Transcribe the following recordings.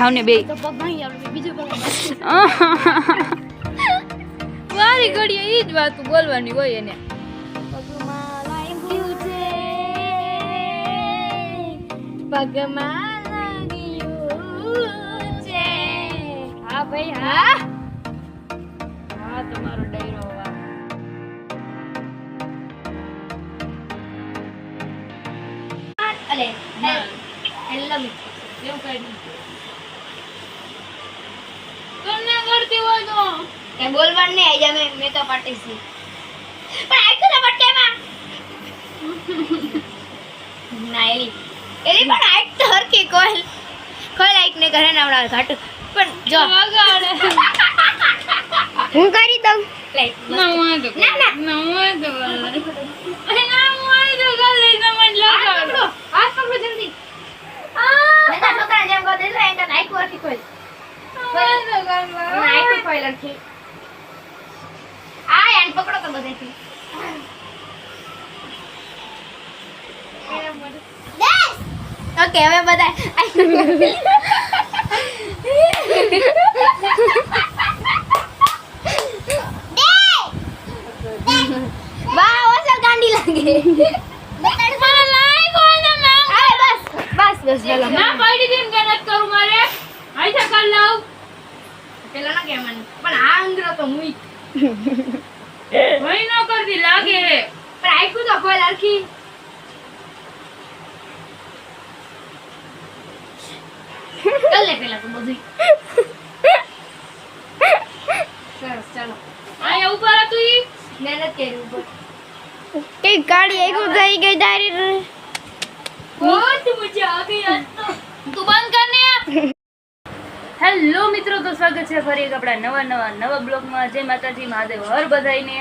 થાવને બે. મારી ઘડીએ ઈ જ વાત બોલવાની હોય એને. પગમાં લાગ્યું છે. હા ભાઈ હા? હા તમારો ડાયરો અલે હેલો મિત્રો. એવું કઈ કે બોલવાનું નહીં આઈ જામે મેં મેં તો પાટી છે પણ આઈ તો પટ્ટેમાં ના એલી. એલી પણ આઈ તો હરકી કોલ કોઈ લાઈક ને ઘરે નાવડા ઘાટ. પણ જો. વગાડે. હું કરી દઉં? લાઈક ના હું તો ના, ના. ના હું તો અરે ના હું તો ગલી ના મન લગાડો. હાથ પકડો જલ્દી. નાના છોકરા જેમ કહો દેજો એંગા નાઈક વર્કી કોઈ હોય તો. કોઈ લખી આ યાન પકડો તો બધેથી ઓકે હવે બધા વાહ ઓસલ ગાંડી લાગે. મને લાઈક હોય તો મેં અરે બસ બસ બસ ચલો. ના પડી દીન કે કરું મારે. આઈથા કર લઉં પેલા ના કહેવાનું પણ આ અંગરો તો મુઈ ભઈ ન કરતી લાગે. પણ આઈકું તો કોઈ લખી કાલે પેલા તો બધું સરસ ચાલો આયા ઉપર હતું ઈ મહેનત કરી ઉપર કે ગાડી એક થઈ ગઈ ડાયરી મોટ મજા આ ગઈ તું બંધ કર હેલો મિત્રો, તો સ્વાગત છે ફરી એક આપણા નવા નવા નવા બ્લોગમાં. જય માતાજી, મહાદેવ. હર બધાઈને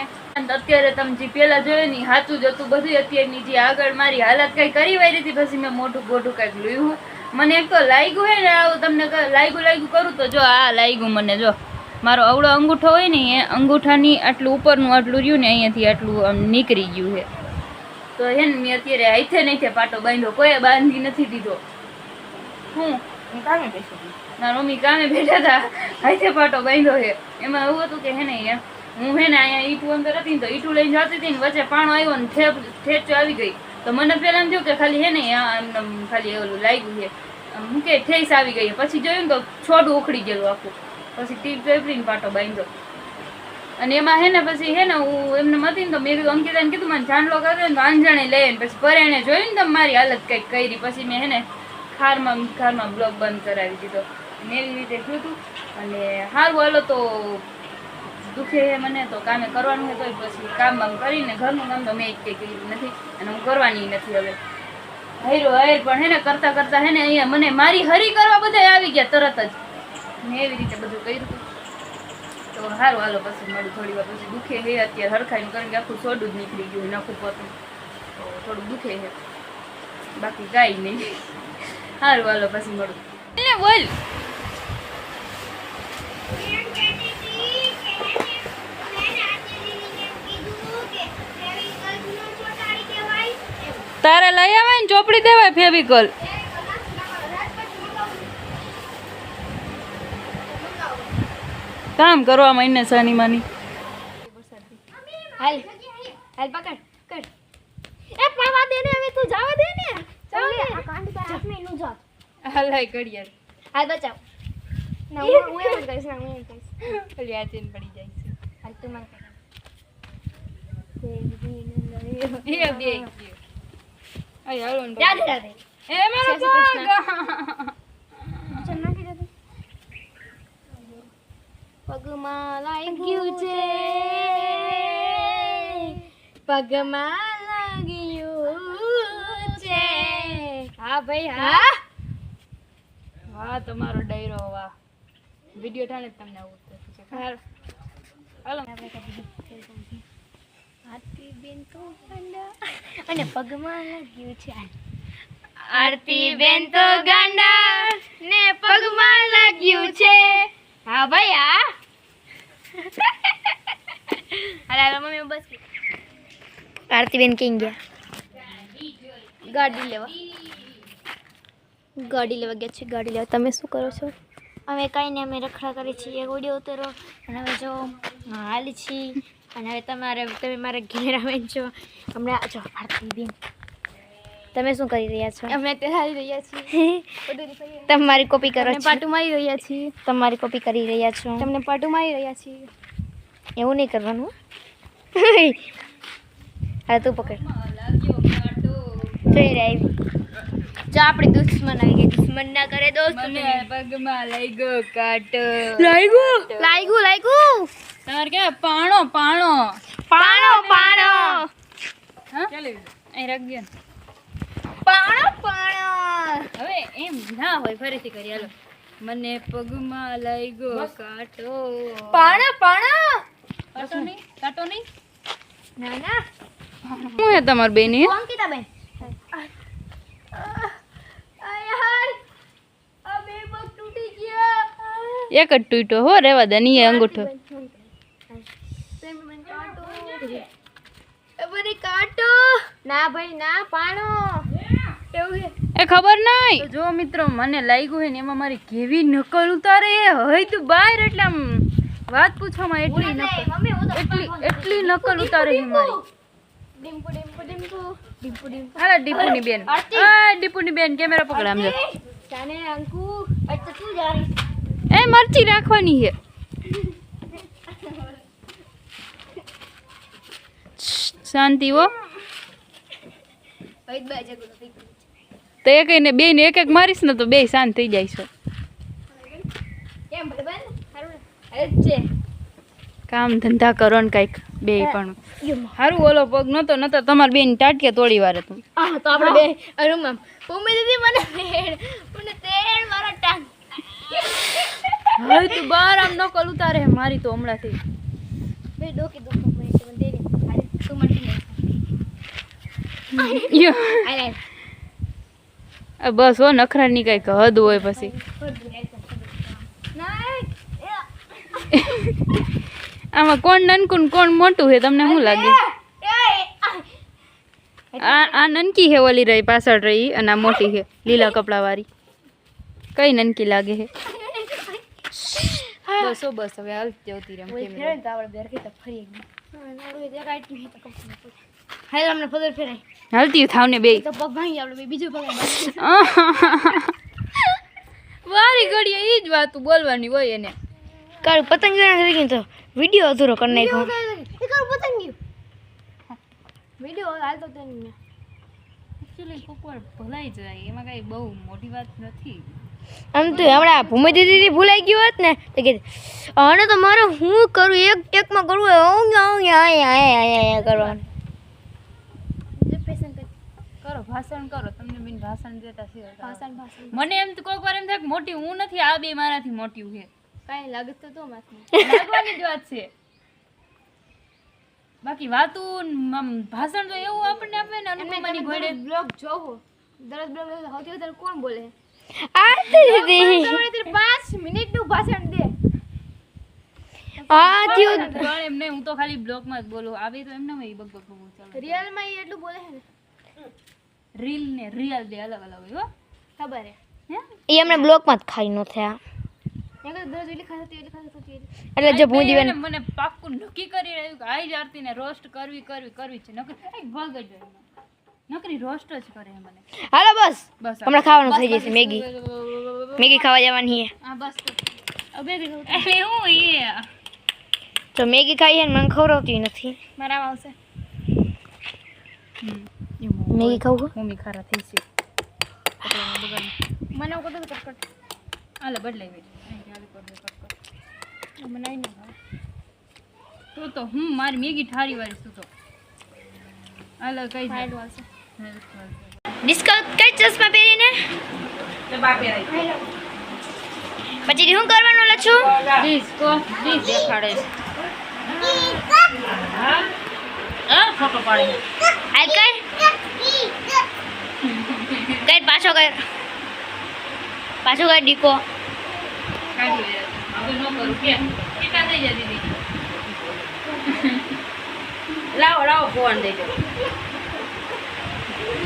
અત્યારે તમે જે પેલા જોયું ને હાથું જ હતું. બધું અત્યારની જે આગળ મારી હાલત કંઈ કરી વાળી હતી પછી મેં મોટું ગોઢું કંઈક લોયું. મને એક તો લાગ્યું હે ને, આવું તમને લાગ્યું લાગ્યું કરું તો જો, આ લાગ્યું મને, જો. મારો અવળો અંગૂઠો હોય ને, એ અંગૂઠાની આટલું ઉપરનું આટલું રહ્યું ને, અહીંયાથી આટલું નીકળી ગયું છે. તો હે ને, મેં અત્યારે હાથે નહીં પાટો બાંધ્યો. કોઈ બાંધી નથી દીધો. હું? હું કામે બેસું મારા મમ્મી કામે બેઠા હતા હાથે પાટો બાંધ્યો છે. એમાં એવું હતું કે હે ને હું હે ને અહીંયા ઈટું અંદર હતી ને તો ઈટું લઈને જતી હતી ને વચ્ચે પાણો આવ્યો ને ઠેપ ઠેચો આવી ગઈ. તો મને પહેલાં એમ થયું કે ખાલી હે ને એમ ખાલી ઓલું લાગ્યું છે. હું કે ઠેસ આવી ગઈ પછી જોયું ને તો છોડું ઉખડી ગયેલું આખું. પછી ટીપ ચોપડીને પાટો બાંધ્યો. અને એમાં હે ને પછી હે ને હું એમને મતી ને તો મેં કીધું, અંકિતાને કીધું, મને જાણલો કર્યો ને તો આંજણે લઈને પછી પરેણે જોયું ને તો મારી હાલત કંઈક કરી. પછી મેં હે ને ખારમાં ખારમાં બ્લોક બંધ કરાવી દીધો. એવી રીતે હતું અને સારું હાલો તો દુખે છે મને, તો કામે કરવાનું હોય તો પછી કામ બામ કરીને ઘરનું કામ તો મેં એક કર્યું નથી અને હું કરવાની નથી હવે. હૈરો હૈર પણ હે ને કરતાં કરતાં હે ને અહીંયા મને મારી હરી કરવા બધા આવી ગયા તરત જ. મેં એવી રીતે બધું કર્યું હતું તો સારું હાલો પછી મળું થોડી વાર પછી દુખે છે અત્યારે હરખાઈને કારણ કે આખું સોડું જ નીકળી ગયું નખું પોતું. તો થોડું દુખે છે બાકી કાંઈ નહીં. સારું હાલો પછી મળું. બોલ. તારે લઈ આવે ને ચોપડી દેવાય ફેવિકોલ. કામ કરવા મહિને સાની માની. હાલ હાલ પકડ કર એ પડવા દે ને હવે તું જવા દે ને. જવા દે. આ કાંડી તારા હાથમાં નું જા હલાઈ ઘડિયાળ. હાલ બચાવ. ના હું હું એમ કહીશ ના હું એમ કહીશ પડી જાય છે હાલ તું મને કર એ બે અય હાલો રાધે રાધે એ મારો પગ પગમાં લાગ્યું છે પગમાં લાગ્યું છે હા ભાઈ હા વાહ તમારો ડાયરો વાહ વિડિયો જ તમને આવું છે? હાલ. હાલો આરતી બેન તો ગાંડા. અને પગમાં લાગ્યું છે આરતી બેન તો ગાંડા. ને પગમાં લાગ્યું છે. હા ભાઈ હા. અરે હાલ મમ્મી બસ આરતી બેન કઈ ગયા? ગાડી લેવા. ગાડી લેવા ગયા છે ગાડી લેવા. તમે શું કરો છો? અમે કાંઈ નહીં અમે રખડા કરી છીએ ઓડિયો ઉતરો અને હવે જો હાલી છીએ અને હવે તમારે તમે મારા ઘેર આવે છો હમણાં જો ભારતી બી તમે શું કરી રહ્યા છો અમે તે હાલી રહ્યા છીએ બધું ફરી તમે મારી કોપી કરો છો પાટું મારી રહ્યા છીએ તમારી કોપી કરી રહ્યા છો તમને પાટું મારી રહ્યા છીએ એવું નહીં કરવાનું હા તું પકડ જોઈ રહી જો આપણી દુશ્મન આવી ગઈ. દુશ્મન ના કરે દોસ્ત મને પગમાં લઈ ગયો કાંટો. લાગ્યું? લાગ્યું ગયો તમારે કે પાણો પાણો. પાણો પાણો હા? અહીં રાખજો ને. પાણો પાણો. હવે એમ ના હોય ફરીથી કરી. હાલો. મને પગમાં લઈ ગયો કાટો. પાણો પાણો. કાટો નહીં? કાટો નહીં? ના ના. શું હે તમાર બેની કોણ કીધા બેન યાર આ બે પગ તૂટી ગયા એક જ તૂટ્યો હો રેવા દે ની એ અંગૂઠો. કાટો ના ભાઈ ના પાણો. એવું છે. એ ખબર નહીં જો મિત્રો મને લાગ્યું હોય ને એમાં મારી કેવી નકલ ઉતારે હોય તું બહાર એટલે આમ વાત પૂછવામાં એટલી નકલ મમ્મી હું તો એટલી એટલી નકલ ઉતારે છે મારી. ડીપુની બેન. આ ડીપુની બેન કેમેરા પકડામ જો. અંકુ. અચ્છા તું જા રહી એ મરચી રાખવાની છે. શાંતિ હો. તો એક ને બે ને એક એક મારીશ ને તો બે શાંત થઈ જાય છે. કેમ અરે ધંધા કરો ને કાંઈક બે પણ. સારું ઓલો પગ નતો નતો તમારે બેન ટાટકે તોડી વારે તું. તો આપણે બે માં મમ્મી દીદી મને મને તેડ મારા ટાંગ. હવે તું બહાર આમ નકલ ઉતારે છે મારી તો હમણાંથી. બે ડોકી દુખો મને તો દે ને અરે તું મને નહીં યો. આ બસ હો નખરાની કંઈક હદ હોય પછી. આમાં કોણ નનકું કોણ મોટું છે તમને શું લાગે? આ આ નનકી છે ઓલી રહી પાછળ રહી અને આ મોટી છે લીલા કપડા વાળી કઈ નનકી લાગે છે બસ બસ હવે હાલ જતી રહે હાલ અમને પદર ફેરાય હાલતી થાવ ને બે તો પગ ભાંગી આપણે બે બીજું પગ વારી ઘડીએ ઈ જ વાતું બોલવાની હોય એને. કાલ પતંગ ગયું તો વીડિયો અધૂરો કરી નાખ્યો. પતંગ ગયું. વીડિયો હાલ તો તેને એકચ્યુઅલી કોકવાર ભલાઈ જાય એમાં કઈ બહુ મોટી વાત નથી. આમ તો હમણાં ભૂમિ દીદી ભૂલાઈ ગયું હોત ને તો કે આને તો મારે હું કરું? એક ટેકમાં કરવું હોય કરવાનું. કરો ભાષણ કરો. તમને બેન ભાષણ દેતા શીખો. ભાષણ ભાષણ. મને એમ તો કોઈક વાર એમ થાય કે મોટી હું નથી આ બે મારાથી મોટી છે. કાંઈ લાગે તો તો માથે. લાગવાની જ વાત છે. બાકી વાતું ભાષણ તો એવું આપણને આપે ને અનુપમાની ઘોડે બ્લોગ જોવો. દરરોજ બ્લોગ સૌથી વધારે કોણ બોલે? આરતી દીદી તમારે તે પાંચ મિનિટનું ભાષણ દે. આ થયું. પણ એમ હું તો ખાલી બ્લોકમાં જ બોલું. આવી તો એમને ના હોય બગ બગ ચાલો. રિયલમાં એ એટલું બોલે છે રીલ ને રિયલ બે અલગ અલગ હોય હો. ખબર હે હે? એ હમણાં બ્લોકમાં જ ખાઈ ન થયા. એટલી જો ભૂંજી બેન મને પાક્કું નક્કી કરી રહ્યું કે આઈ જ આરતીને રોસ્ટ કરવી કરવી કરવી છે. નક્કી ભગ ભાગ જ. નકરી રોસ્ટ જ કરે છે મને. હાલો બસ. બસ હમણાં ખાવાનું થઈ જશે મેગી. મેગી ખાવા જવાની છે હા બસ તો. હવે એટલે હું એ? તો મેગી ખાઈ છે ને મને ખવડાવતી નથી. મારા આવશે. મેગી ખાવું મમ્મી ખારા થઈ છે. કપડામાં બગાડ. મને એવું કીધું કટકટ હાલે બદલાઈ ગઈ અહીં ચાલુ કર દે, કટ કર. બનાવી ને ખાવ. તો તો હું મારી મેગી ઠારી વાળી છું તો. હાલો કઈ જાય ખાયેલું આવશે ડિસ્કો કઈ ચશ્મા પહેરીને? પછી હું કરવાનું લખું ડિસ્કો દેખાડે. છે. ફોટો પાડે હાલ કર કર પાછો કર પાછો કર. ડીકો લાવો લાવો ફોન દેજો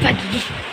ભાગી ગઈ